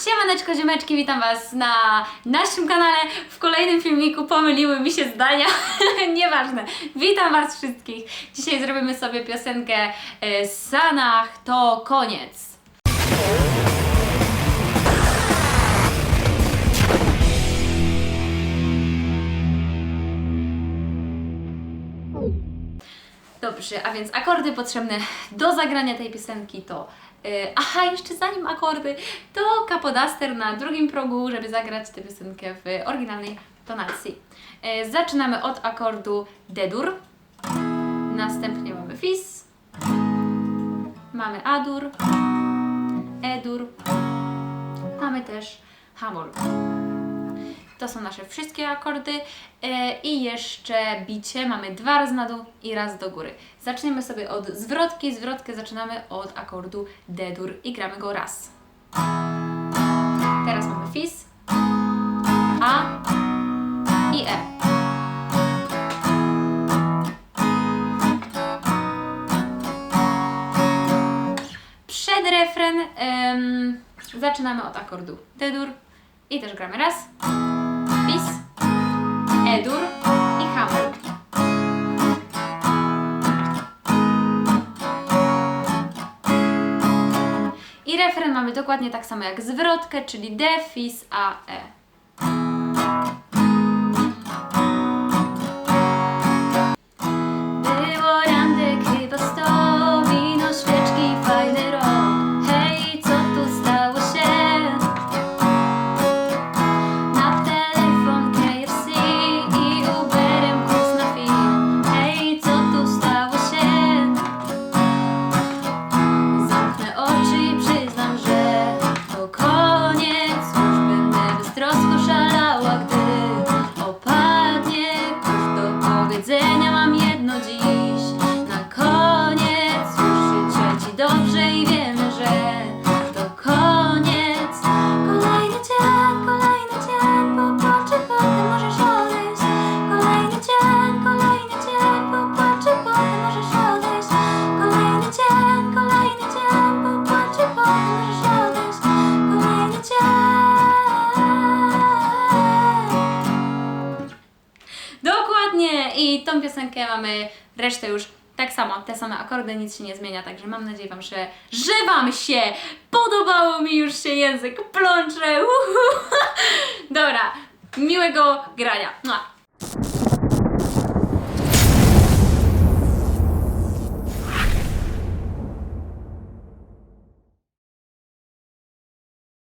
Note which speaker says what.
Speaker 1: Siemaneczko, ziomeczki, witam Was na naszym kanale. W kolejnym filmiku pomyliły mi się zdania, nieważne. Witam Was wszystkich. Dzisiaj zrobimy sobie piosenkę e, Sanach to koniec. Dobrze, a więc akordy potrzebne do zagrania tej piosenki to. Yy, aha, jeszcze zanim akordy, to kapodaster na drugim progu, żeby zagrać tę piosenkę w oryginalnej tonacji. Yy, zaczynamy od akordu D-dur. Następnie mamy Fis. Mamy A-dur. E-dur. Mamy też Hamol. To są nasze wszystkie akordy e, i jeszcze bicie. Mamy dwa razy na dół i raz do góry. Zaczniemy sobie od zwrotki. Zwrotkę zaczynamy od akordu D-dur i gramy go raz. Teraz mamy Fis, A i E. Przed refren zaczynamy od akordu D-dur i też gramy raz. Refren mamy dokładnie tak samo jak zwrotkę, czyli D, Fis, A, E. piosenkę mamy resztę już tak samo, te same akordy, nic się nie zmienia, także mam nadzieję Wam, że, Wam się podobało mi już się język plącze. Uhu. Dobra, miłego grania. Mua.